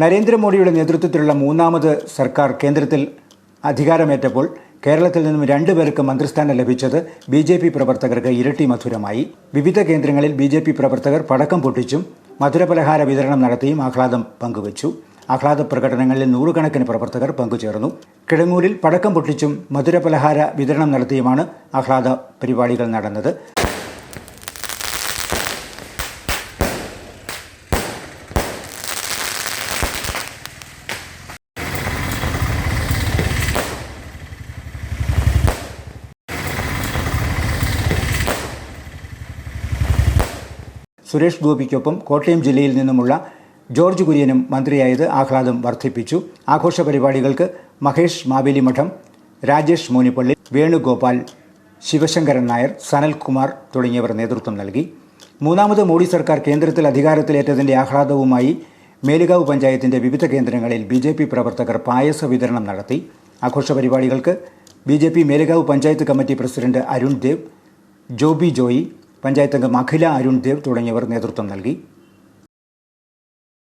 നരേന്ദ്രമോദിയുടെ നേതൃത്വത്തിലുള്ള മൂന്നാമത് സർക്കാർ കേന്ദ്രത്തിൽ അധികാരമേറ്റപ്പോൾ കേരളത്തിൽ നിന്നും രണ്ടുപേർക്ക് മന്ത്രിസ്ഥാനം ലഭിച്ചത് ബി ജെ പി പ്രവർത്തകർക്ക് ഇരട്ടി മധുരമായി. വിവിധ കേന്ദ്രങ്ങളിൽ ബി ജെ പി പ്രവർത്തകർ പടക്കം പൊട്ടിച്ചും മധുരപലഹാര വിതരണം നടത്തിയും ആഹ്ലാദം പങ്കുവച്ചു. ആഹ്ലാദ പ്രകടനങ്ങളിൽ നൂറുകണക്കിന് പ്രവർത്തകർ പങ്കുചേർന്നു. കിടങ്ങൂരിൽ പടക്കം പൊട്ടിച്ചും മധുരപലഹാര വിതരണം നടത്തിയുമാണ് ആഹ്ലാദ പരിപാടികൾ നടന്നത്. സുരേഷ് ഗോപിക്കൊപ്പം കോട്ടയം ജില്ലയിൽ നിന്നുമുള്ള ജോർജ് കുര്യനും മന്ത്രിയായത് ആഹ്ലാദം വർദ്ധിപ്പിച്ചു. ആഘോഷ പരിപാടികൾക്ക് മഹേഷ് മാവേലി മഠം രാജേഷ് മോനിപ്പള്ളി വേണുഗോപാൽ ശിവശങ്കരൻ നായർ സനൽകുമാർ തുടങ്ങിയവർ നേതൃത്വം നൽകി. മൂന്നാമത് മോഡി സർക്കാർ കേന്ദ്രത്തിൽ അധികാരത്തിലേറ്റതിന്റെ ആഹ്ലാദവുമായി മേലുകാവ് പഞ്ചായത്തിന്റെ വിവിധ കേന്ദ്രങ്ങളിൽ ബി ജെ പി പ്രവർത്തകർ പായസ വിതരണം നടത്തി. ആഘോഷ പരിപാടികൾക്ക് B J P Melukavu panchayat committee president Arun Dev Joby Joy panchayat അംഗം അഖില അരുൺ ദേവ് തുടങ്ങിയവർ നേതൃത്വം നൽകി